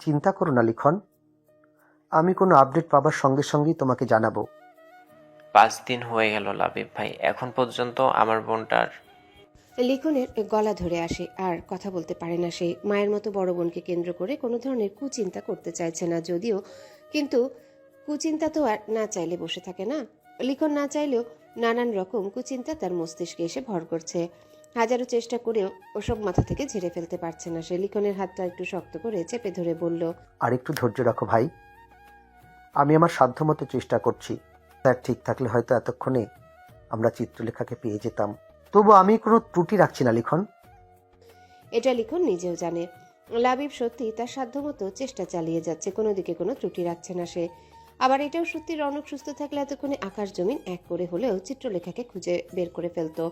চিন্তা করো না লিখন। আমি কোনো আপডেট পাবার সঙ্গে সঙ্গেই তোমাকে জানাব। পাঁচ দিন হয়ে গেল লাবিব ভাই। এখন পর্যন্ত আমার বোনটার লিখনের গলা ধরে আসে আর কথা বলতে পারে না সে। মায়ের মতো বড় বোনকে কেন্দ্র করে কোনো ধরনের কুচিন্তা করতে চাইছে না যদিও। কিন্তু কুচিন্তা তো আর না চাইলে বসে থাকে না। লিখন না চাইলেও নানান রকম কুচিন্তা তার মস্তিষ্কে এসে ভর করছে। হাজারো চেষ্টা করেও ওসব মাথা থেকে ঝেড়ে ফেলতে পারছে না। সে লিখনের হাতটা একটু শক্ত করে চেপে ধরে বলল আর একটু ধৈর্য রাখো ভাই। আমি আমার সাধ্যমতো চেষ্টা করছি। স্যার ঠিক থাকলে হয়তো এতক্ষণে আমরা চিত্রলেখাকে পেয়ে যেতাম। তবু আমি কোনো ত্রুটি রাখছি না লিখন। এটা লিখন নিজেও জানে। লাবিব সত্যি তার সাধ্যমতো চেষ্টা চালিয়ে যাচ্ছে কোনো দিকে কোনো ত্রুটি রাখছে না সে। আবার এটাও সত্যি রনক সুস্থ থাকলে এতক্ষণে আকাশ জমিন এক করে হলেও চিত্রলেখাকে খুঁজে বের করে ফেলতো।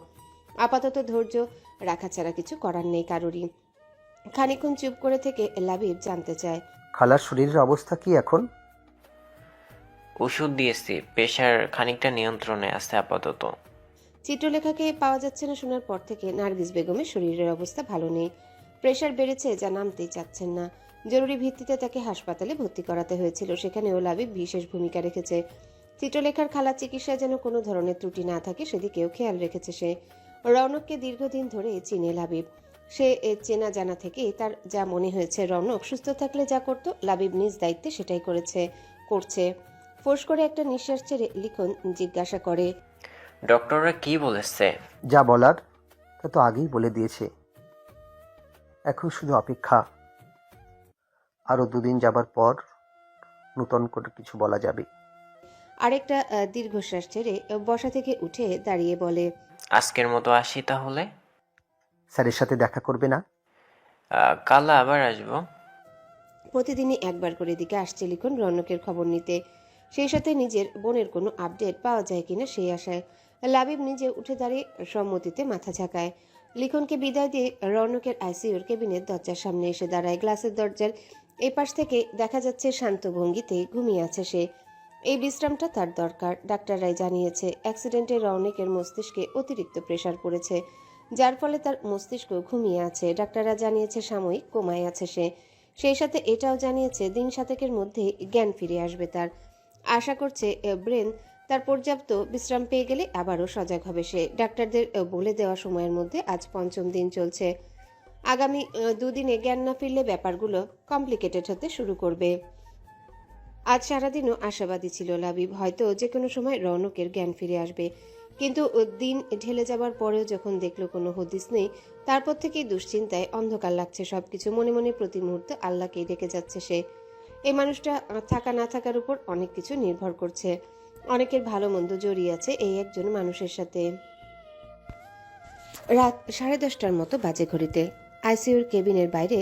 আপাতত ধৈর্য রাখা ছাড়া কিছু করার নেই কারোরই। খানিক্ষণ চুপ করে থেকে লাবিব জানতে চায়। খালার শরীরের অবস্থা কি এখন? ওষুধ দিয়েছি প্রেশার খানিকটা নিয়ন্ত্রণে আছে আপাতত। চিত্রলেখাকে পাওয়া যাচ্ছে না শোনার পর থেকে নার্গিস বেগমের শরীরের অবস্থা ভালো নেই। প্রেশার বেড়েছে যা নামতেই চাচ্ছেন না। জরুরি ভিত্তিতে তাকে হাসপাতালে ভর্তি করাতে হয়েছিল সেখানেও লাবিব বিশেষ ভূমিকা রেখেছে। চিত্রলেখার খালা চিকিৎসায় যেন কোনো ধরনের ত্রুটি না থাকে সেদিকেও খেয়াল রেখেছে সে। রৌনককে দীর্ঘদিন ধরে চিনে লাবিব। সে এ চেনা জানা থেকে তার যা মনে হয়েছে রৌনক সুস্থ থাকলে যা করতো লাবিব নিজ দায়িত্বে সেটাই করেছে করছে। ফোর্স করে একটা নিঃশ্বাস ছেড়ে লিখন জিজ্ঞাসা করে ডক্টররা কি বলেছে? যা বলার তা তো আগেই বলে দিয়েছে। এখন শুধু অপেক্ষা। আরও দুদিন যাবার পর নূতন করে কিছু বলা যাবে। আরেকটা দীর্ঘশ্বাস ছেড়ে বসা থেকে উঠে দাঁড়িয়ে বলে আজকের মতো আসি তাহলে। স্যারের সাথে দেখা করবে না? আহ, কাল আবার আসব। প্রতিদিনই একবার করে এদিকে আসছে লিখন রৌনকের খবর নিতে। সেই সাথে নিজের বোনের কোনো আপডেট পাওয়া যায় কিনা সেই আশায় লাবিব নিজে উঠে দাঁড়িয়ে সম্মতিতে মাথা ঝাঁকায়। লিখনকে বিদায় দিয়ে রৌনকের আইসিইউর কেবিনের দরজার সামনে এসে দাঁড়ায়। গ্লাসের দরজার এই পাশ থেকে দেখা যাচ্ছে শান্ত ভঙ্গিতে ঘুমিয়ে আছে সে। এই বিশ্রামটা তার দরকার। ডাক্তাররাই জানিয়েছে, অ্যাক্সিডেন্টে রৌনকের মস্তিষ্কে অতিরিক্ত প্রেশার পড়েছে, যার ফলে তার মস্তিষ্ক ঘুমিয়ে আছে। ডাক্তাররা জানিয়েছে, সাময়িক কোমায় আছে সে। সেই সাথে এটাও জানিয়েছে, দিন সাতেকের মধ্যে জ্ঞান ফিরে আসবে তার। আশা করছে ব্রেন তার পর্যাপ্ত বিশ্রাম পেয়ে গেলে আবারও সজাগ হবে সে। ডাক্তারদের বলে দেওয়া সময়ের মধ্যে আজ পঞ্চম দিন চলছে। আগামী দুদিনে জ্ঞান না ফিরলে ব্যাপারগুলো কমপ্লিকেটেড হতে শুরু করবে। আজ সারাদিনও আশাবাদী ছিল লাবিব। হয়তো যে কোনো সময় রৌনকের জ্ঞান ফিরে আসবে। কিন্তু দিন ঢেলে যাবার পরেও যখন দেখল কোনো হদিস নেই, তারপর থেকেই দুশ্চিন্তায় অন্ধকার লাগছে সবকিছু। মনে মনে প্রতি মুহূর্তে আল্লাহকেই ডেকে যাচ্ছে সে। এই মানুষটা থাকা না থাকার উপর অনেক কিছু নির্ভর করছে। অনেকের ভালো মন্দ জড়িয়ে আছে এই একজন মানুষের সাথে। রাত সাড়ে দশটার মতো বাজে ঘড়িতে। আইসিইউর কেবিনের বাইরে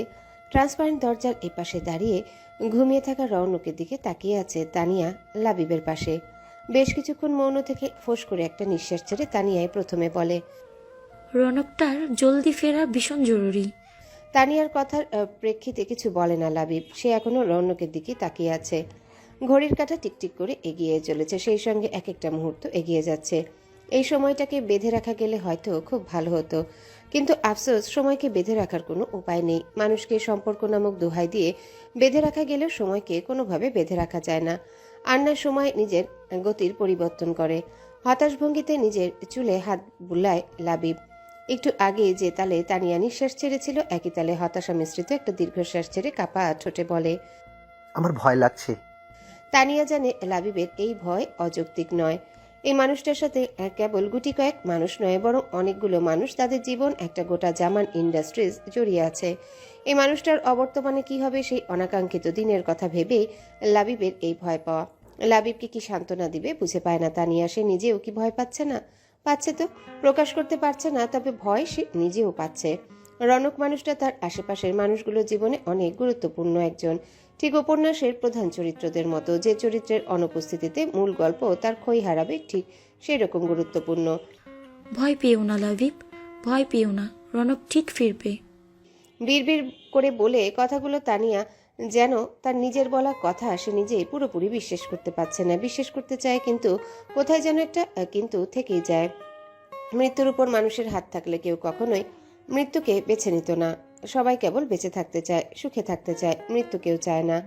ট্রান্সপারেন্ট দরজার এপাশে দাঁড়িয়ে ঘুমিয়ে থাকা রৌনকের দিকে তাকিয়ে আছে তানিয়া লাবিবের পাশে। বেশ কিছুক্ষণ মৌন থেকে ফোঁস করে একটা নিঃশ্বাস ছেড়ে তানিয়াই প্রথমে বলে রনকটার জলদি ফেরা ভীষণ জরুরি। তানিয়ার কথার আহ, প্রেক্ষিতে কিছু বলে না লাবিব। সে এখনও রৌনকের দিকে তাকিয়ে আছে। ঘড়ির কাঁটা টিকটিক করে এগিয়ে চলেছে। সেই সঙ্গে এক একটা মুহূর্ত এগিয়ে যাচ্ছে। এই সময়টাকে বেঁধে রাখা গেলে হয়তো খুব ভালো হতো। কিন্তু আফসোস সময়কে বেঁধে রাখার কোনো উপায় নেই। মানুষকে সম্পর্ক নামক দোহাই দিয়ে বেঁধে রাখা গেলেও সময়কে কোনোভাবে বেঁধে রাখা যায় না। আর না সময় নিজের গতির পরিবর্তন করে। হতাশ ভঙ্গিতে নিজের চুলে হাত বুলায় লাবিব। একটু আগে যে তালে তানিয়া নিঃশ্বাস ছেড়েছিল একই তালে হতাশা মিশ্রিত একটা দীর্ঘশ্বাস ছেড়ে কাপা ঠোঁটে বলে আমার ভয় লাগছে। তানিয়া জানে লাবিবের এই ভয় অযৌক্তিক নয়। এই মানুষটার সাথে কেবল গুটি কয়েক মানুষ নয়, বরং অনেকগুলো মানুষ তাদের জীবন একটা গোটা জামান ইন্ডাস্ট্রিজ জড়িয়ে আছে। এই মানুষটার অবর্তমানে কি হবে সেই অনাকাঙ্ক্ষিত দিনের কথা ভেবেই লাবিবের এই ভয় পাওয়া। লাবিবকে কি সান্ত্বনা দিবে বুঝে পায় না তানিয়া, সে নিজেও কি ভয় পাচ্ছে না? পাচ্ছে তো, প্রকাশ করতে পারছে না, তবে ভয় সে নিজেও পাচ্ছে। রনক মানুষটা তার আশেপাশের মানুষগুলোর জীবনে অনেক গুরুত্বপূর্ণ একজন। ঠিক উপন্যাসের প্রধান চরিত্রদের মতো যে চরিত্রের অনুপস্থিতিতে মূল গল্প তার ক্ষয় হারাবে ঠিক সেই রকম গুরুত্বপূর্ণ। ভয় পেও না লাভিব ভয় পেও না রণব ঠিক ফিরবে। বিড়বিড় করে বলে কথাগুলো তানিয়া যেন তার নিজের বলা কথা সে নিজেই পুরোপুরি বিশ্বাস করতে পারছে না। বিশ্বাস করতে চায় কিন্তু কোথায় যেন একটা কিন্তু থেকেই যায়। মৃত্যুর উপর মানুষের হাত থাকলে কেউ কখনোই মৃত্যুকে বেছে নিত না। সবাই কেবল বেঁচে থাকতে চায় সুখে থাকতে চায় মৃত্যু কেউ চায় না।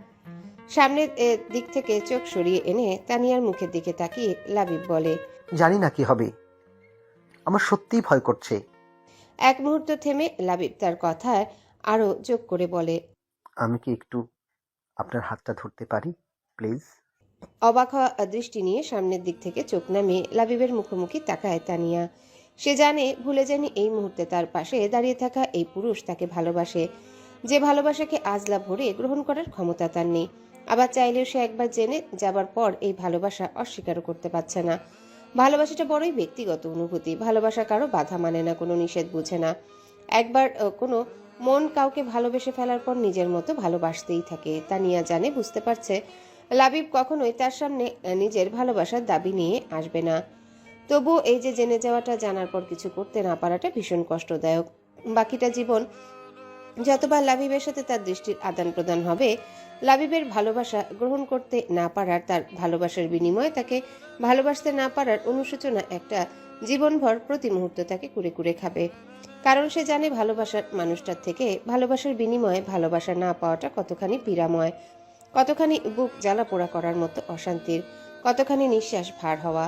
সামনের দিক থেকে চোখ সরিয়ে এনে তানিয়ার মুখের দিকে তাকিয়ে লাবিব বলে জানি না কি হবে। আমার সত্যিই ভয় করছে। এক মুহূর্ত থেমে লাবিব তার কথায় আরও যোগ করে বলে আমি কি একটু আপনার হাতটা ধরতে পারি প্লিজ? অবাক হওয়া দৃষ্টি নিয়ে সামনের দিক থেকে চোখ নামিয়ে লাবিবের মুখোমুখি তাকায় তানিয়া। সে জানে ভুলে জানি এই মুহূর্তে তার পাশে দাঁড়িয়ে থাকা এই পুরুষ তাকে ভালোবাসে। যে ভালোবাসাকে আজলা ভরে গ্রহণ করার ক্ষমতা তার নেই। আবার চাইলেও সে একবার জেনে যাবার পর এই ভালোবাসা অস্বীকারও করতে পারছে না। ভালোবাসাটা বড়ই ব্যক্তিগত অনুভূতি। ভালোবাসা কারও বাধা মানে না, কোনো নিষেধ বুঝে না। একবার কোনো মন কাউকে ভালোবেসে ফেলার পর নিজের মতো ভালোবাসতেই থাকে। তা তানিয়া জানে বুঝতে পারছে, লাবিব কখনোই তার সামনে নিজের ভালোবাসার দাবি নিয়ে আসবে না। তবুও এই যে জেনে যাওয়াটা জানার পর কিছু করতে না পারাটা ভীষণ কষ্টদায়ক। বাকিটা জীবন যতবার লাবিবের সাথে তার দৃষ্টির আদান প্রদান হবে, লাবিবের ভালোবাসা গ্রহণ করতে না পারার, তার ভালোবাসার বিনিময়ে তাকে ভালোবাসতে না পারার অনুশোচনা একটা জীবনভর প্রতি মুহূর্ত তাকে কুড়ে কুড়ে খাবে। কারণ সে জানে ভালোবাসার মানুষটার থেকে ভালোবাসার বিনিময়ে ভালোবাসা না পাওয়াটা কতখানি পীড়াময়, কতখানি বুক জ্বালা পোড়া করার মতো অশান্তির, কতখানি নিঃশ্বাস ভার হওয়া।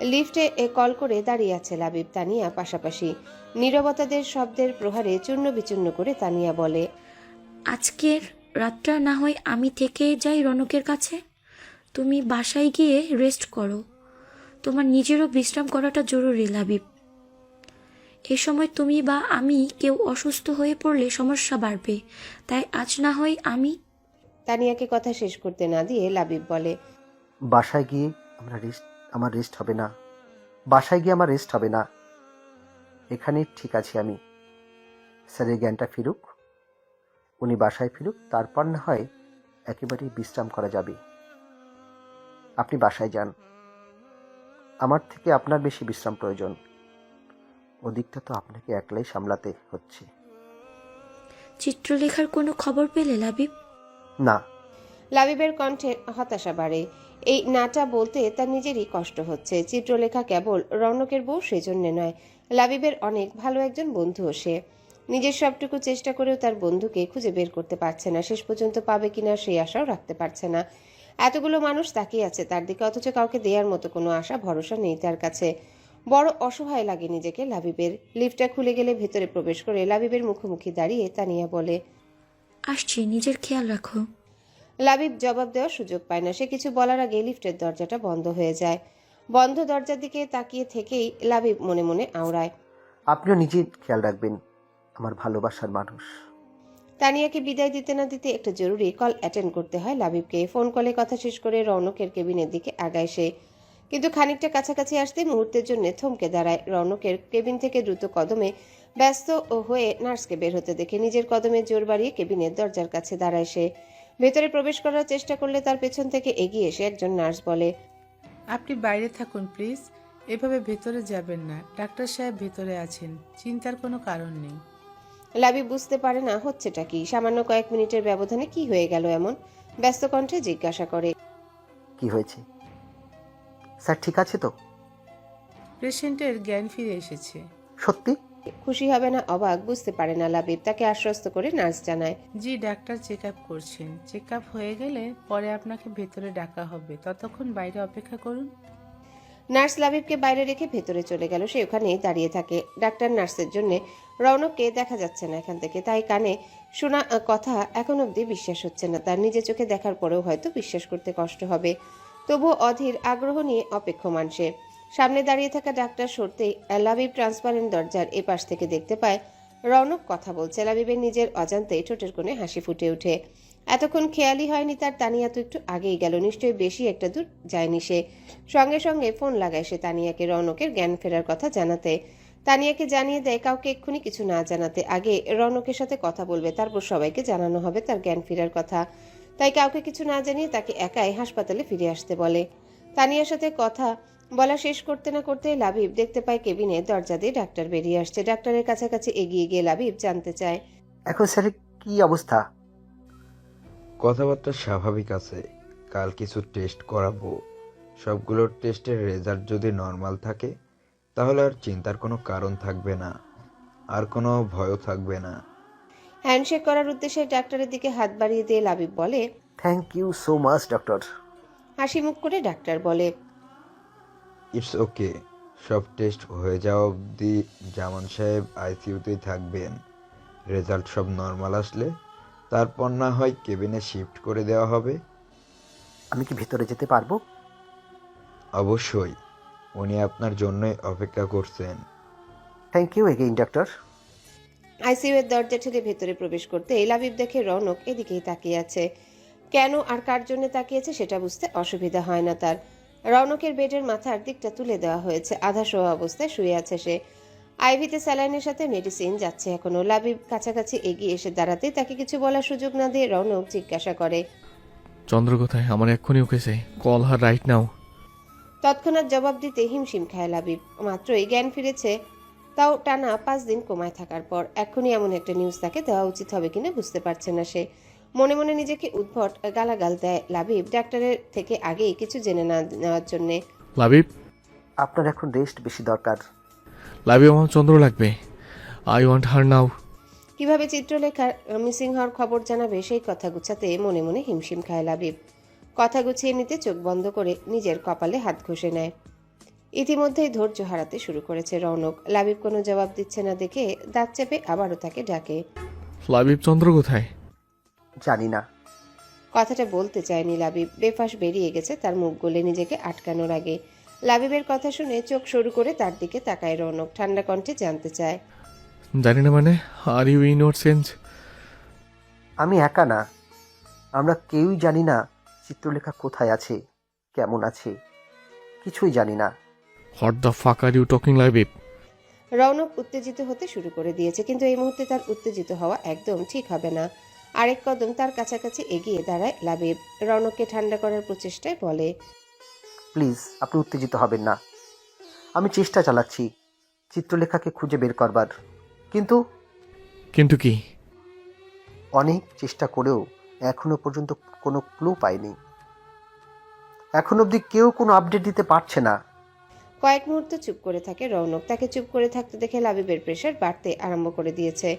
লিফটে এ কল করে দাঁড়িয়ে আছে লাবিব তানিয়া পাশাপাশি। নীরবতাদের শব্দের প্রহারে চূর্ণ বিচূর্ণ করে তানিয়া বলে আজকের রাতটা না হয় আমি থেকে যাই রনকের কাছে। তুমি বাসায় গিয়ে রেস্ট করো। তোমার নিজেরও বিশ্রাম করাটা জরুরি লাবিব। এ সময় তুমি বা আমি কেউ অসুস্থ হয়ে পড়লে সমস্যা বাড়বে তাই আজ না হয় আমি তানিয়াকে কথা শেষ করতে না দিয়ে লাবিব বলে বাসায় গিয়ে আমরা রেস্ট আমার রেস্ট হবে না। বাসায় গিয়ে আমার রেস্ট হবে না। এখানে ঠিক আছি আমি। স্যারের জ্ঞানটা ফিরুক। উনি বাসায় ফিরুক তারপর না হয় একেবারেই বিশ্রাম করা যাবে। আপনি বাসায় যান। আমার থেকে আপনার বেশি বিশ্রাম প্রয়োজন। ওদিকটা তো আপনাকে একলাই সামলাতে হচ্ছে। চিত্রলেখার কোনো খবর পেলে লাবিব? না। লাবিবের কণ্ঠে হতাশা বাড়ে। এই নাটা বলতে তার নিজেরই কষ্ট হচ্ছে। চিত্রলেখা কেবল রৌনকের বউ সেজন্যে নয়, লাবিবের অনেক ভালো একজন বন্ধুও সে। নিজের সবটুকু চেষ্টা করেও তার বন্ধুকে খুঁজে বের করতে পারছে না, শেষ পর্যন্ত পাবে কিনা সেই আশাও রাখতে পারছে না। এতগুলো মানুষ তাকিয়ে আছে তার দিকে, অথচ কাউকে দেওয়ার মতো কোনো আশা, ভরসা নেই তার কাছে। বড় অসহায় লাগে নিজেকে লাবিবের। লিফটটা খুলে গেলে ভেতরে প্রবেশ করে লাবিবের মুখোমুখি দাঁড়িয়ে তানিয়া বলে, আসছি, নিজের খেয়াল রাখো। লাবিব জবাব দেওয়ার সুযোগ পায় না। সে কিছু বলার আগে লিফটের দরজাটা বন্ধ হয়ে যায়। বন্ধ দরজার দিকে তাকিয়ে থেকেই লাবিব মনে মনে আওড়ায়। আপনিও নিজে খেয়াল রাখবেন আমার ভালোবাসার মানুষ। তানিয়াকে বিদায় দিতে না দিতে একটা জরুরি কল অ্যাটেন্ড করতে হয় লাবিবকে। ফোন কলে কথা শেষ করে রৌনকের কেবিনের দিকে আগায় সে। কিন্তু খানিকটা কাছাকাছি আসতে মুহূর্তের জন্য থমকে দাঁড়ায় রৌনকের। কেবিন থেকে দ্রুত কদমে ব্যস্ত ও হয়ে নার্সকে বের হতে দেখে নিজের কদমে জোর বাড়িয়ে কেবিনের দরজার কাছে দাঁড়ায় সে। ভেতরে প্রবেশ করার চেষ্টা করলে তার পেছন থেকে এগিয়ে এসে একজন নার্স বলে আপনি বাইরে থাকুন প্লিজ। এভাবে ভেতরে যাবেন না। ডাক্তার সাহেব ভেতরে আছেন। চিন্তার কোনো কারণ নেই। লাবি বুঝতে পারে না হচ্ছেটা কি। সামান্য কয়েক মিনিটের ব্যবধানে কি হয়ে গেল এমন ব্যস্ত কণ্ঠে জিজ্ঞাসা করে কি হয়েছে? স্যার ঠিক আছে তো? পেশেন্টের জ্ঞান ফিরে এসেছে। সত্যি? খুশি হবে না অবাক বুঝতে পারে না লাবিব তাকে আশ্বস্ত করে নার্স জানায়। জি ডাক্তার চেক আপ করছেন। চেক আপ হয়ে গেলে পরে আপনাকে ভেতরে ডাকা হবে। ততক্ষণ বাইরে অপেক্ষা করুন। নার্স লাবিবকে বাইরে রেখে ভেতরে চলে গেল সে ওখানেই দাঁড়িয়ে থাকে। ডাক্তার নার্সের জন্য রৌনককে দেখা যাচ্ছে না এখান থেকে তাই কানে শোনা কথা এখন অবধি বিশ্বাস হচ্ছে না। তার নিজের চোখে দেখার পরেও হয়তো বিশ্বাস করতে কষ্ট হবে। তবুও অধীর আগ্রহ নিয়ে অপেক্ষমান সে। সামনে দাঁড়িয়ে থাকা ডাক্তার সরতেই লাবিব ট্রান্সপারেন্ট দরজার এপাশ থেকে দেখতে পায়, রৌনক কথা বলছে। লাবিবের নিজের অজান্তেই ঠোঁটের কোণে হাসি ফুটে ওঠে। এতক্ষণ খেয়ালই হয়নি তার, তানিয়া তো একটু আগেই গেল। নিশ্চয়ই বেশি একটা দূর যায়নি সে। সঙ্গে সঙ্গে ফোন লাগায় সে তানিয়াকে রৌনকের জ্ঞান ফেরার কথা জানাতে। তানিয়াকে জানিয়ে দেয়, কাউকে এক্ষুনি কিছু না জানাতে। আগে রৌনকের সাথে কথা বলবে, তারপর সবাইকে জানানো হবে তার জ্ঞান ফেরার কথা। তাই কাউকে কিছু না জানিয়ে তাকে একাই হাসপাতালে ফিরে আসতে বলে। তানিয়ার সাথে কথা বলা শেষ করতে না করতে লাবিব দেখতে পায় কেবিনে দরজা দিয়ে ডাক্তার বেরিয়ে আসছে। ডাক্তারের কাছাকাছি এগিয়ে গিয়ে লাবিব জানতে চায়। এখন স্যারের কি অবস্থা? কথাবার্তা স্বাভাবিক আছে। কাল কিছু টেস্ট করাবো। সবগুলোর টেস্টের রেজাল্ট যদি নর্মাল থাকে তাহলে আর চিন্তার কোনো কারণ থাকবে না। আর কোনো ভয়ও থাকবে না। হ্যান্ডশেক করার উদ্দেশ্যে ডাক্তারের দিকে হাত বাড়িয়ে দিয়ে লাবিব বলে thank you so much doctor হাসি মুখ করে ডাক্তার বলে ইটস ওকে সব টেস্ট হয়ে যাওয়া অবধি জামান সাহেব আইসিইউতেই থাকবেন। রেজাল্ট সব নর্মাল আসলে। তারপর না হয় কেবিনে শিফট করে দেওয়া হবে। আমি কি ভেতরে যেতে পারব? অবশ্যই। উনি আপনার জন্যই অপেক্ষা করছেন। Thank you again doctor ICU এর দরজা ঠেলে ভেতরে প্রবেশ করতে লাবিব দেখে রনক এদিকেই তাকিয়ে আছে। কেন আর কার জন্য তাকিয়েছে সেটা বুঝতে অসুবিধা হয় না তার। রৌনকের বেডের মাথার দিকটা তুলে দেওয়া হয়েছে। আধা শোয়া অবস্থায় শুয়ে আছে সে। আইভিতে স্যালাইনের সাথে মেডিসিন যাচ্ছে এখনও। লাবিব কাছাকাছি এগিয়ে এসে দাঁড়াতেই তাকে কিছু বলার সুযোগ না দিয়ে রৌনক জিজ্ঞাসা করে চন্দ্র কোথায়? আমার এক্ষুনি ওকে চাই কল হার রাইট নাও তৎক্ষণাৎ জবাব দিতে হিমশিম খায় লাবিব। মাত্রই জ্ঞান ফিরেছে তাও টানা পাঁচ দিন কোমায় থাকার পর। এখনই এমন একটা নিউজ তাকে দেওয়া উচিত হবে কিনা বুঝতে পারছে না সে। মনে মনে নিজেকে উদ্ভট গালাগাল দেয় লাবিব। ডাক্তারের থেকে আগেই কিছু জেনে না নেওয়ার জন্যে। লাবিব? আপনার এখন রেস্ট বেশি দরকার। লাবিব আমার চন্দ্র লাগবে। আই ওয়ান্ট হার নাও কীভাবে চিত্রলেখার মিসিং হওয়ার খবর জানাবে সেই কথা গুছাতে মনে মনে হিমশিম খায় লাবিব। কথা গুছিয়ে নিতে চোখ বন্ধ করে নিজের কপালে হাত ঘষে নেয়। ইতিমধ্যেই ধৈর্য হারাতে শুরু করেছে রৌনক। লাবিব কোনো জবাব দিচ্ছে না দেখে দাঁত চেপে আবারও তাকে ডাকে। লাবিব চন্দ্র কোথায়? জানি না। কথাটা বলতে চায়নি লাবিব। বেফাস বেরিয়ে গেছে তার মুখ গলে নিজেকে আটকানোর আগে। লাবিবের কথা শুনে চোখ সরু করে তার দিকে তাকায় রৌনক ঠান্ডা কণ্ঠে জানতে চায়। জানি না মানে are you in your sense আমি একা না। আমরা কেউই জানি না চিত্রলেখা কোথায় আছে কেমন আছে। কিছুই জানি না। What the fuck are you talking Labib? Rounak উত্তেজিত হতে শুরু করে দিয়েছে কিন্তু এই মুহূর্তে তার উত্তেজিত হওয়া একদম ঠিক হবে না। আরেক কদম তার কাছাকাছি এগিয়ে দাঁড়ায় লাবিব। রৌনককে ঠান্ডা করার প্রচেষ্টায় বলে প্লিজ আপনি উত্তেজিত হবেন না। আমি চেষ্টা চালাচ্ছি চিত্রলেখাকে খুঁজে বের করবার। কিন্তু কিন্তু কি? অনেক চেষ্টা করেও এখনও পর্যন্ত কোনো ক্লু পাইনি। এখন অবধি কেউ কোনো আপডেট দিতে পারছে না। কয়েক মুহূর্ত চুপ করে থাকে রৌনক। তাকে চুপ করে থাকতে দেখে লাবিবের প্রেশার বাড়তে আরম্ভ করে দিয়েছে।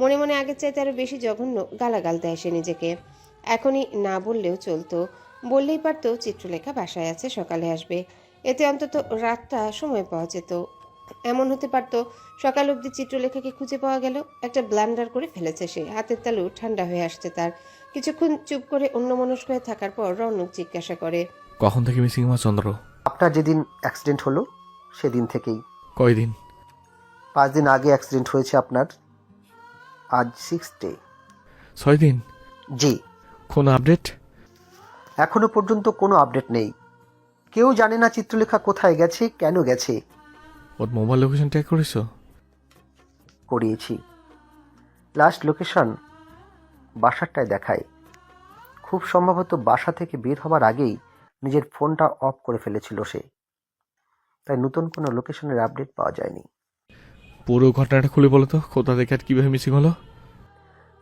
মনে মনে আগের চাইতে আরও বেশি জঘন্য গালাগাল দেয় সে নিজেকে। এখনই না বললেও চলতো। বললেই পারতো চিত্রলেখা বাসায় আছে সকালে আসবে। এতে অন্তত রাতটা সময় পাওয়া যেত। এমন হতে পারতো সকাল অবধি চিত্রলেখাকে খুঁজে পাওয়া গেল একটা ব্লান্ডার করে ফেলেছে সে। হাতের তালু ঠান্ডা হয়ে আসছে তার। কিছুক্ষণ চুপ করে অন্যমনস্ক হয়ে থাকার পর রৌনক জিজ্ঞাসা করে কখন থেকে মিসিং আমার চন্দ্র? আপনার যেদিন অ্যাক্সিডেন্ট হলো সেদিন থেকেই। কয়দিন? পাঁচ দিন আগে অ্যাক্সিডেন্ট হয়েছে আপনার। আজ সিক্স ডে ছয় দিন? জি। কোনো আপডেট এখনও পর্যন্ত কোনো আপডেট নেই। কেউ জানে না চিত্রলেখা কোথায় গেছে কেন গেছে। ওর মোবাইল লোকেশন ট্যাগ করেছ? করিয়েছি। লাস্ট লোকেশন বাসারটায় দেখায়। খুব সম্ভবত বাসা থেকে বের হবার আগেই নিজের ফোনটা অফ করে ফেলেছিল সে। তাই নতুন কোনো লোকেশনের আপডেট পাওয়া যায়নি। পুরো ঘটনাটা খুলে বলো তো, কোথা থেকে আর কীভাবে মিসিং হলো?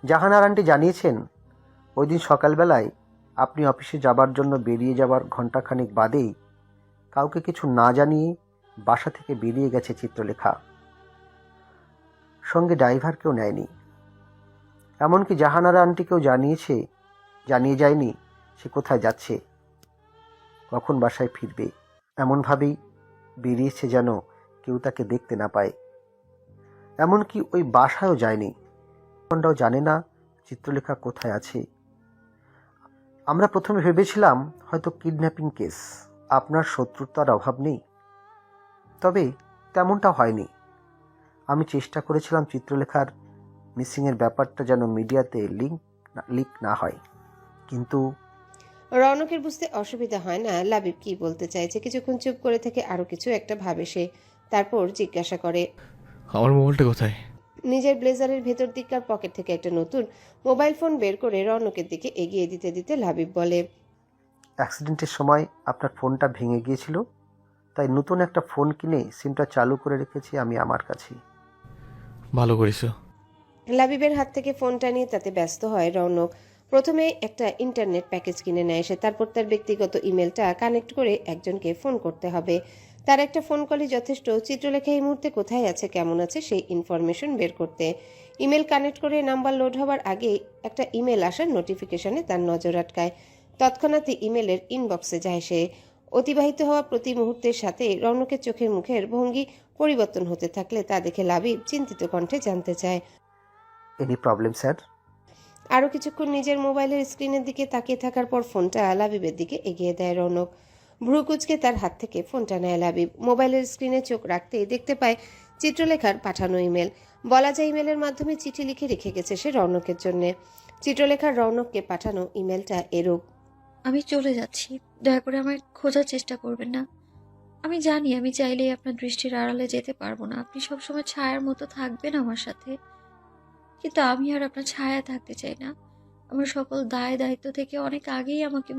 জাহানার আন্টি জানিয়েছেন, ওই দিন সকালবেলায় আপনি অফিসে যাবার জন্য বেরিয়ে যাবার ঘন্টাখানেক বাদেই কাউকে কিছু না জানিয়ে বাসা থেকে বেরিয়ে গেছে চিত্রলেখা। সঙ্গে ড্রাইভারকেও নেয়নি। এমনকি জাহানারা আন্টিকেও জানিয়েছে, জানিয়ে যায়নি সে কোথায় যাচ্ছে, কখন বাসায় ফিরবে। এমনভাবেই বেরিয়েছে যেন কেউ তাকে দেখতে না পায়। এমনকি ওই বাসায়ও যায়নি। কোনটাও জানে না চিত্রলেখা কোথায় আছে। আমরা প্রথমে ভেবেছিলাম হয়তো কিডন্যাপিং কেস। আপনার শত্রুতার অভাব নেই। তবে তেমনটা হয়নি। আমি চেষ্টা করেছিলাম চিত্রলেখার মিসিংয়ের ব্যাপারটা যেন মিডিয়াতে লিঙ্ক লিক না হয়। কিন্তু রৌনকের বুঝতে অসুবিধা হয় না। লাবিব কি বলতে চাইছে? কিছুক্ষণ চুপ করে থেকে আরও কিছু একটা ভাবে সে তারপর জিজ্ঞাসা করে আমার মোবাইলটা কোথায়? নিজের ব্লেজারের ভেতর দিককার পকেট থেকে একটা নতুন মোবাইল ফোন বের করে রৌনকের দিকে এগিয়ে দিতে দিতে লাবিব বলে অ্যাক্সিডেন্টের সময় আপনার ফোনটা ভেঙে গিয়েছিল তাই নতুন একটা ফোন কিনে সিমটা চালু করে রেখেছি আমি আমার কাছে। ভালো করেছ। লাবিবের হাত থেকে ফোনটা নিয়ে তাতে ব্যস্ত হয় রৌনক। প্রথমে একটা ইন্টারনেট প্যাকেজ কিনে নেয় সে তারপর তার ব্যক্তিগত ইমেলটা কানেক্ট করে একজনকে ফোন করতে হবে। তার একটা ফোন কলই যথেষ্ট চিত্রলেখা এই মুহূর্তে কোথায় আছে কেমন আছে সেই ইনফরমেশন বের করতে। ইমেল কানেক্ট করে নাম্বার লোড হওয়ার আগে একটা ইমেল আসার নোটিফিকেশনে তার নজর আটকায়। তৎক্ষণাৎই ইমেলের ইনবক্সে যায় সে। অতিবাহিত হওয়া প্রতি মুহূর্তের সাথে রৌনকের চোখের মুখের ভঙ্গি পরিবর্তন হতে থাকলে তা দেখে লাবিব চিন্তিত কণ্ঠে জানতে চায়। এনি প্রবলেম স্যার আরও কিছুক্ষণ নিজের মোবাইলের স্ক্রিনের দিকে তাকিয়ে থাকার পর ফোনটা লাবিবের দিকে এগিয়ে দেয় রৌনক। ভ্রু কুচকে তার হাত থেকে ফোনটা নেয় লাবিব। মোবাইলের স্ক্রিনে চোখ রাখতেই দেখতে পায় চিত্রলেখার পাঠানো ইমেল। বলা যায়, ইমেলের মাধ্যমে চিঠি লিখে রেখে গেছে সে রৌনকের জন্যে। চিত্রলেখার রৌনককে পাঠানো ইমেলটা এরূপ। আমি চলে যাচ্ছি। দয়া করে আমায় খোঁজার চেষ্টা করবেন না। আমি জানি, আমি চাইলেই আপনার দৃষ্টির আড়ালে যেতে পারব না। আপনি সবসময় ছায়ার মতো থাকবেন আমার সাথে। কিন্তু আমি আর আপনার ছায়া থাকতে চাই না। আমার সকল দায় দায়িত্ব থেকে অনেক আগেই আমাকে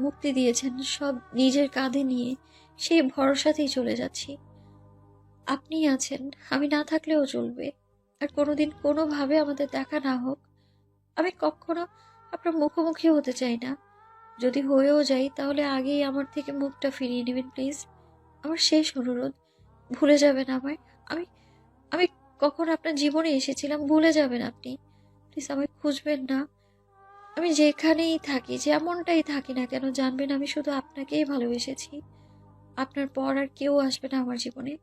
মুক্তি দিয়েছেন সব নিজের কাঁধে নিয়ে। সেই ভরসাতেই চলে যাচ্ছি। আপনি আছেন, আমি না থাকলেও চলবে। আর কোনোদিন কোনোভাবে আমাদের দেখা না হোক, আমি কখনো আপনার মুখোমুখি হতে চাই না। যদি হয়েও যাই, তাহলে আগেই আমার থেকে মুখটা ফিরিয়ে নেবেন, প্লিজ। আমার শেষ অনুরোধ, ভুলে যাবেন আমায়। আমি আমি কখন আপনার জীবনে এসেছিলাম, ভুলে যাবেন আপনি। প্লিজ আমায় খুঁজবেন না। আমি যেখানেই থাকি, যেমনটাই থাকি না কেন, জানবেন আমি শুধু আপনাকেই ভালোবেসেছি। আপনার পর আর কেউ আসবে না আমার জীবনে।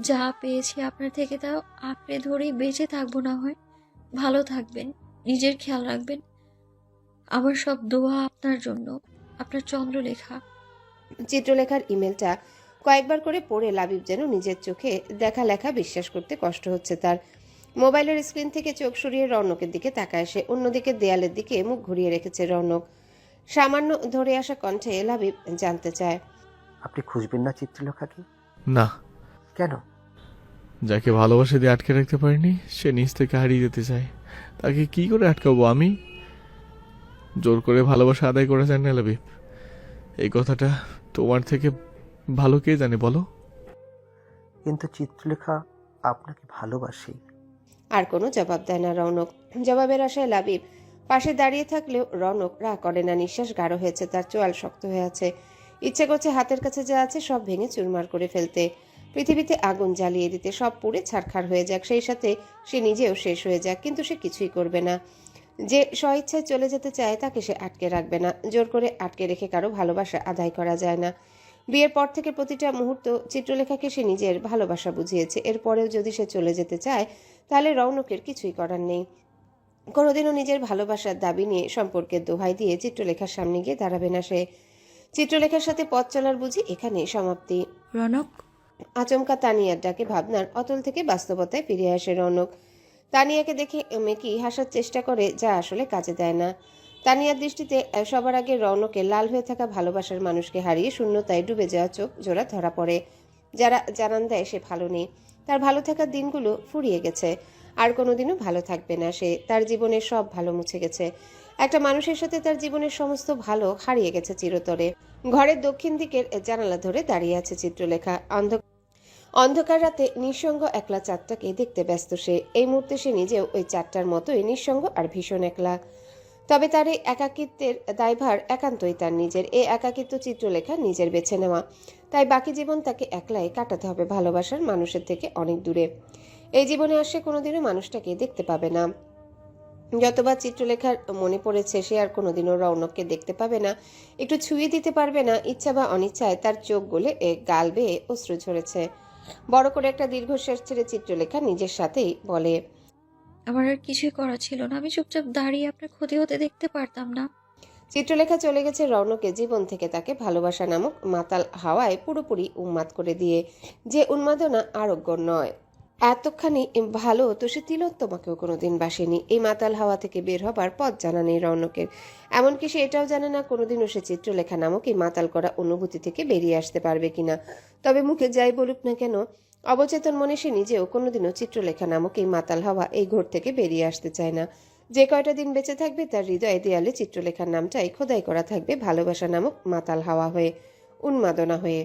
যা পেয়েছি আপনার থেকে তাও আঁকড়ে ধরেই বেঁচে থাকব না হয়। ভালো থাকবেন, নিজের খেয়াল রাখবেন। আমার সব দোয়া আপনার জন্য। আপনার চন্দ্রলেখা। চিত্রলেখার ইমেলটা কয়েকবার করে পড়ে লাবিব যেন নিজের চোখে দেখা লেখা বিশ্বাস করতে কষ্ট হচ্ছে তার। মোবাইলের স্ক্রিন থেকে চোখ সরিয়ে রৌনকের দিকে তাকায় সে। অন্যদিকে দেয়ালের দিকে মুখ ঘুরিয়ে রেখেছে রৌনক। সামান্য ধরে আসা কণ্ঠে লাবিব জানতে চায়। আপনি খুঁজবেন না চিত্রলেখাকে? না। কেন? যাকে ভালোবাসা দিয়ে আটকে রাখতে পারিনি সে নিজ থেকে হারিয়ে যেতে চায়। তাকে কি করে আটকাবো আমি? জোর করে ভালোবাসা আদায় করা যায় না লাবিব। এই কথাটা তোমার থেকে ভালো কে জানে বলো? কিন্তু চিত্রলেখা আপনাকে ভালোবাসি। আর কোনো জবাব দেয় না রৌনক। জবাবের আশায় লাবিব পাশে দাঁড়িয়ে থাকলেও রৌনক রা করে না, নিঃশ্বাস গাঢ় হয়েছে, তার চোয়াল শক্ত হয়ে আছে। ইচ্ছে করছে হাতের কাছে যা আছে সব ভেঙে চুরমার করে ফেলতে। পৃথিবীতে আগুন জ্বালিয়ে দিতে সব পুড়ে ছারখার হয়ে যাক, সেই সাথে সে নিজেও শেষ হয়ে যাক, কিন্তু সে কিছুই করবে না। যে স্বইচ্ছায় চলে যেতে চায় তাকে সে আটকে রাখবে না, জোর করে আটকে রেখে কারও ভালোবাসা আদায় করা যায় না। বিয়ের পর থেকে প্রতিটা মুহূর্ত চিত্রলেখাকে সে নিজের ভালোবাসা বুঝিয়েছে। এরপরেও যদি সে চলে যেতে চায় তাহলে রৌনকের কিছুই করার নেই। কোনোদিনও নিজের ভালোবাসার দাবি নিয়ে সম্পর্কের দোহাই দিয়ে চিত্রলেখার সামনে গিয়ে দাঁড়াবে না সে। চিত্রলেখার সাথে পথ চলার বুঝি এখানে সমাপ্তি। রনক? আচমকা তানিয়ার ডাকে ভাবনার অতল থেকে বাস্তবতায় ফিরে আসে রৌনক। তানিয়াকে দেখে মেকি হাসার চেষ্টা করে যা আসলে কাজে দেয় না। তানিয়ার দৃষ্টিতে সবার আগে রৌনকের লাল হয়ে থাকা ভালোবাসার মানুষকে হারিয়ে শূন্যতায় ডুবে যাওয়া চোখ জোড়া ধরা পড়ে। যারা জানান দেয় সে ভালো নেই। তার ভালো থাকার দিনগুলো ফুরিয়ে গেছে। আর কোনোদিনও ভালো থাকবে না সে। তার জীবনের সব ভালো মুছে গেছে। একটা মানুষের সাথে তার জীবনের সমস্ত ভালো হারিয়ে গেছে চিরতরে। ঘরের দক্ষিণ দিকের জানালা ধরে দাঁড়িয়ে আছে চিত্রলেখা। অন্ধ অন্ধকার রাতে নিঃসঙ্গ একলা চাঁদটাকে দেখতে ব্যস্ত সে। এই মুহূর্তে সে নিজেও ওই চারটার মতোই নিঃসঙ্গ আর ভীষণ একলা। তবে তার এই একাকিত্বের দায়ভার একান্তই তার নিজের। এই একাকিত্ব চিত্রলেখা নিজের বেছে নেওয়া। তাই বাকি জীবন তাকে একলাই কাটাতে হবে ভালোবাসার মানুষের থেকে অনেক দূরে। এই জীবনে আর সে কোনোদিনও মানুষটাকে দেখতে পাবে না। যতবার চিত্রলেখার মনে পড়েছে, সে আর কোনোদিনও রৌনককে দেখতে পাবে না। একটু ছুঁয়ে দিতে পারবে না, ইচ্ছা বা অনিচ্ছায় তার চোখ গলে এ গাল বেয়ে অশ্রু ঝরেছে। বড় করে একটা দীর্ঘশ্বাস ছেড়ে চিত্রলেখা নিজের সাথেই বলে আমার আর কিছুই করা ছিল না। আমি চুপচাপ দাঁড়িয়ে আপনার ক্ষতি হতে দেখতে পারতাম না। চিত্রলেখা চলে গেছে রৌনকের জীবন থেকে তাকে ভালোবাসা নামক মাতাল হাওয়ায় পুরোপুরি উন্মাদ করে দিয়ে, যে উন্মাদনা আরোগ্য নয়। এতখানি ভালো তো সে তিলোত্তমাকেও কোনোদিন বাসেনি। এই মাতাল হাওয়া থেকে বের হবার পথ জানা নেই রৌনকের। এমনকি সে এটাও জানে না কোনোদিনও সে চিত্রলেখা নামক এই মাতাল করা অনুভূতি থেকে বেরিয়ে আসতে পারবে কিনা। তবে মুখে যাই বলুক না কেন অবচেতন মনে সে নিজেও কোনোদিনও চিত্রলেখা নামক এই মাতাল হাওয়া এই ঘোর থেকে বেরিয়ে আসতে চায় না। যে কয়টা দিন বেঁচে থাকবে তার হৃদয়ে দেয়ালে চিত্রলেখার নামটাই খোদাই করা থাকবে ভালোবাসা নামক মাতাল হাওয়া হয়ে, উন্মাদনা হয়ে।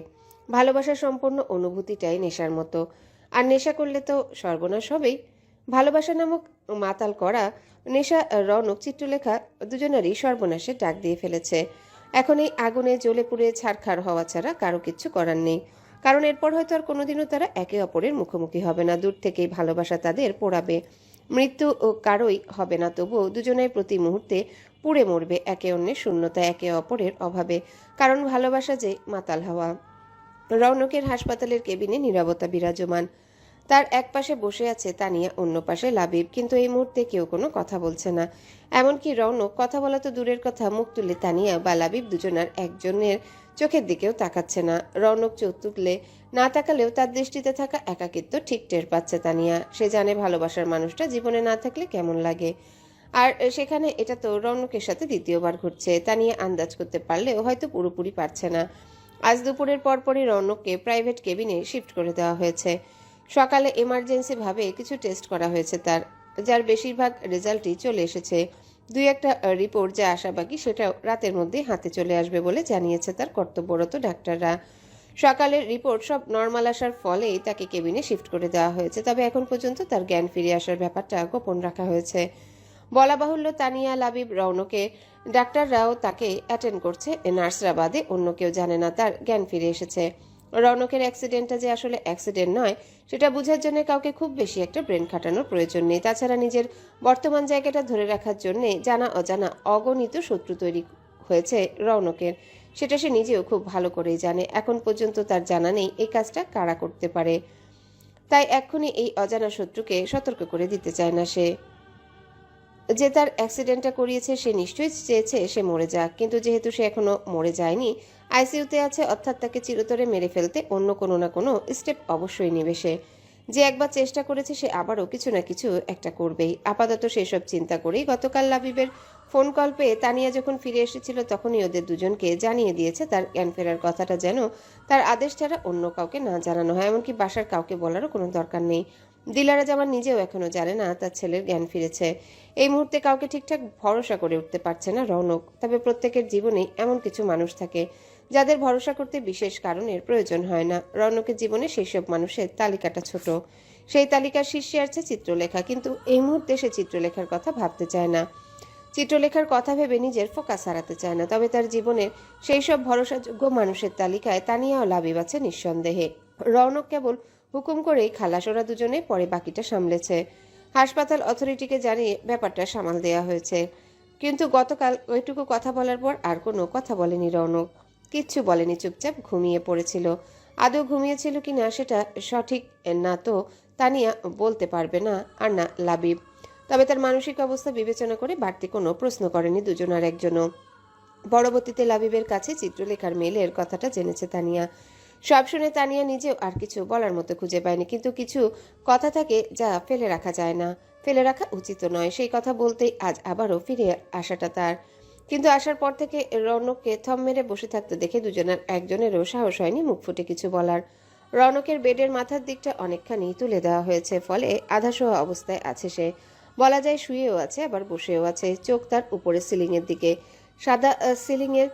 ভালোবাসা সম্পূর্ণ অনুভূতিটাই নেশার মতো। আর নেশা করলে তো সর্বনাশ হবেই। ভালোবাসা নামক মাতাল করা, নেশা রনক চিত্রলেখা দুজনেরই সর্বনাশে ডাক দিয়ে ফেলেছে। এখন এই আগুনে জ্বলে পুড়ে ছারখার হওয়া ছাড়া কারও কিচ্ছু করার নেই। কারণ এরপর হয়তো আর কোনোদিনও তারা একে অপরের মুখোমুখি হবে না। দূর থেকেই ভালোবাসা তাদের পোড়াবে। মৃত্যু ও কারোই হবে না, তবুও দুজনের প্রতি মুহূর্তে পুড়ে মরবে একে অন্যের শূন্যতা, একে অপরের অভাবে। কারণ ভালোবাসা যে মাতাল হওয়া। রৌনকের হাসপাতালের কেবিনে নীরবতা বিরাজমান। তার এক পাশে বসে আছে তানিয়া, অন্য পাশে লাবিব। কিন্তু এই মুহূর্তে কেউ কোনো কথা বলছে না। এমনকি রৌনক, কথা বলা তো দূরের কথা, মুখ তুলে তানিয়া বা লাবিব দুজনার একজনের চোখের দিকেও তাকাচ্ছে না। রৌনক চোখ তুললে না তাকালেও তার দৃষ্টিতে থাকা একাকিত্ব ঠিক টের পাচ্ছে তানিয়া। সে জানে ভালোবাসার মানুষটা জীবনে না থাকলে কেমন লাগে। আর সেখানে এটা তো রৌনকের সাথে দ্বিতীয়বার ঘটছে। তানিয়া আন্দাজ করতে পারলেও হয়তো পুরোপুরি পারছে না। আজ দুপুরের পরপরই রৌনককে প্রাইভেট কেবিনে শিফট করে দেওয়া হয়েছে। সকালে এমার্জেন্সি ভাবে কিছু টেস্ট করা হয়েছে তার, যার বেশিরভাগ রেজাল্টই চলে এসেছে। দুই একটা রিপোর্ট যা আসা বাকি সেটাও রাতের মধ্যে হাতে চলে আসবে বলে জানিয়েছে তার কর্তব্যরত ডাক্তাররা। সকালের রিপোর্ট সব নর্মাল আসার ফলেই তাকে কেবিনে শিফট করে দেওয়া হয়েছে। তবে এখন পর্যন্ত তার জ্ঞান ফিরে আসার ব্যাপারটা গোপন রাখা হয়েছে। বলা বাহুল্য, তানিয়া লাবিব রৌনকে ডাক্তাররাও তাকে অ্যাটেন্ড করছে। নার্সরা বাদে অন্য কেউ জানে না, তার জ্ঞান ফিরে এসেছে। রৌনকের অ্যাক্সিডেন্টটা যে আসলে অ্যাক্সিডেন্ট নয়, সেটা বোঝার জন্য কাউকে খুব বেশি একটা ব্রেন খাটানোর প্রয়োজন নেই। তাছাড়া নিজের বর্তমান জায়গাটা ধরে রাখার জন্য জানা অজানা অগণিত শত্রু তৈরি হয়েছে রৌনকের। সেটা সে নিজেও খুব ভালো করেই জানে। এখন পর্যন্ত তার জানা নেই এই কাজটা কারা করতে পারে। তাই এক্ষুনি এই অজানা শত্রুকে সতর্ক করে দিতে চায় না সে। যে তার অ্যাক্সিডেন্টটা করিয়েছে সে নিশ্চয়ই চেয়েছে সে মরে যাক, কিন্তু যেহেতু সে এখনও মরে যায়নি আইসিইউতে আছে, অর্থাৎ তাকে চিরতরে মেরে ফেলতে অন্য কোনো না কোনো স্টেপ অবশ্যই নেবে সে। যে একবার চেষ্টা করেছে, সে আবারও কিছু না কিছু একটা করবেই। আপাতত সেসব চিন্তা করেই গতকাল লাবিবের ফোন কল পেয়ে তানিয়া যখন ফিরে এসেছিল, তখনই ওদের দুজনকে জানিয়ে দিয়েছে তার জ্ঞান ফেরার কথাটা যেন তার আদেশ ছাড়া অন্য কাউকে না জানানো হয়, এমনকি বাসার কাউকে বলারও কোনো দরকার নেই। দিলারা জামান নিজেও এখনও জানে না তার ছেলের জ্ঞান ফিরেছে। এই মুহূর্তে কাউকে ঠিকঠাক ভরসা করে উঠতে পারছে না রৌনক, তবে প্রত্যেকের জীবনেই এমন কিছু মানুষ থাকে যাদের ভরসা করতে বিশেষ কারণের প্রয়োজন হয় না। রৌনকের জীবনে সেই সব মানুষের তালিকাটা ছোট। সেই তালিকার শীর্ষে আছে চিত্রলেখা, কিন্তু এই মুহূর্তে সে চিত্রলেখার কথা ভাবতে চায় না। চিত্রলেখার কথা ভেবে নিজের ফোকাস হারাতে চায় না, তবে তার জীবনের সেই সব ভরসাযোগ্য মানুষের তালিকায় তানিয়া ও লাবিব আছে নিঃসন্দেহে। রৌনক কেবল হুকুম করেই খালাস, ওরা দুজনে পরে বাকিটা সামলেছে। হাসপাতাল অথরিটিকে জানিয়ে ব্যাপারটা সামাল দেওয়া হয়েছে। কিন্তু গতকাল ওইটুকু কথা বলার পর আর কোনো কথা বলেনি রৌনক। কিচ্ছু বলেনি, চুপচাপ ঘুমিয়ে পড়েছিল। আদৌ ঘুমিয়েছিল কি না সেটা সঠিক না তো তানিয়া বলতে পারবে না আর না লাবিব। তবে তার মানসিক অবস্থা বিবেচনা করে বাড়তি কোনো প্রশ্ন করেনি দুজন আর একজনও। পরবর্তীতে লাবিবের কাছে চিত্রলেখার মেলের কথাটা জেনেছে তানিয়া। সব শুনে তানিয়া নিজেও আর কিছু বলার মতো খুঁজে পায়নি, কিন্তু কিছু কথা থাকে যা ফেলে রাখা যায় না। ফেলে রাখা উচিত নয়, সেই কথা বলতেই আজ আবারও ফিরে আসাটা তার। কিন্তু আসার পর থেকে রৌনককে থম মেরে বসে থাকতে দেখে দুজনের একজনেরও সাহস হয়নি মুখ ফুটে কিছু বলার। রৌনকের বেডের মাথার দিকটা অনেকখানি তুলে দেওয়া হয়েছে, ফলে আধাসহ অবস্থায় আছে সে। বলা যায় শুয়েও আছে, আবার বসেও আছে। চোখ তার উপরে সিলিংয়ের দিকে। সাদা সিলিংয়ের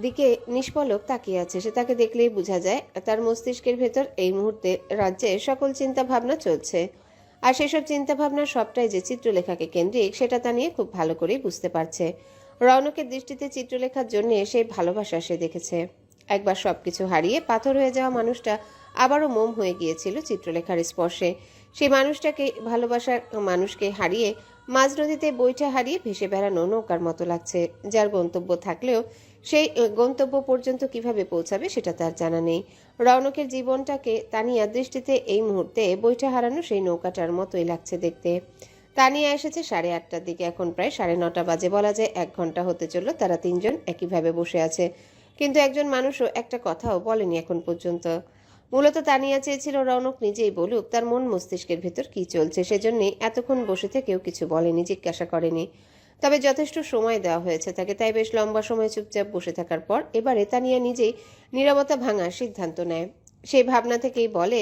দিকে নিষ্পলক তাকিয়ে আছে। সে তাকে দেখলেই বোঝা যায়, তার মস্তিষ্কের ভেতর এই মুহূর্তে রাজ্যে সকল চিন্তা ভাবনা চলছে। আর সেসব চিন্তা ভাবনা সবটাই যে চিত্রলেখাকে কেন্দ্রিক, সেটা তা নিয়ে খুব ভালো করেই বুঝতে পারছে। রৌনকের দৃষ্টিতে চিত্রলেখার জন্য সেই ভালোবাসা সে দেখেছে। একবার সবকিছু হারিয়ে পাথর হয়ে যাওয়া মানুষটা আবারও মোম হয়ে গিয়েছিল চিত্রলেখার স্পর্শে। সেই মানুষটাকে ভালোবাসার মানুষকে হারিয়ে মাঝ নদীতে বইটা হারিয়ে ভেসে বেড়ানো নৌকার মতো লাগছে। যার গন্তব্য থাকলেও সেই গন্তব্য পর্যন্ত কীভাবে পৌঁছাবে সেটা তার জানা নেই। রৌনকের জীবনটাকে তানিয়া দৃষ্টিতে এই মুহূর্তে বইটা হারানো সেই নৌকাটার মতোই লাগছে দেখতে। তানিয়া এসেছে সাড়ে আটটার দিকে। এখন প্রায় সাড়ে নটা বাজে। বলা যায় এক ঘণ্টা হতে চলল, তারা তিনজন একইভাবে বসে আছে। কিন্তু একজন মানুষও একটা কথাও বলেনি এখন পর্যন্ত। মূলত তানিয়া চেয়েছিল রৌনক নিজেই বলুক তার মন মস্তিষ্কের ভেতর কি চলছে। সেজন্যই এতক্ষণ বসে থেকেও কিছু বলেনি, জিজ্ঞাসা করেনি। তবে যথেষ্ট সময় দেওয়া হয়েছে তাকে, তাই বেশ লম্বা সময় চুপচাপ বসে থাকার পর এবারে তানিয়া নিজেই নীরবতা ভাঙার সিদ্ধান্ত নেয়। সেই ভাবনা থেকেই বলে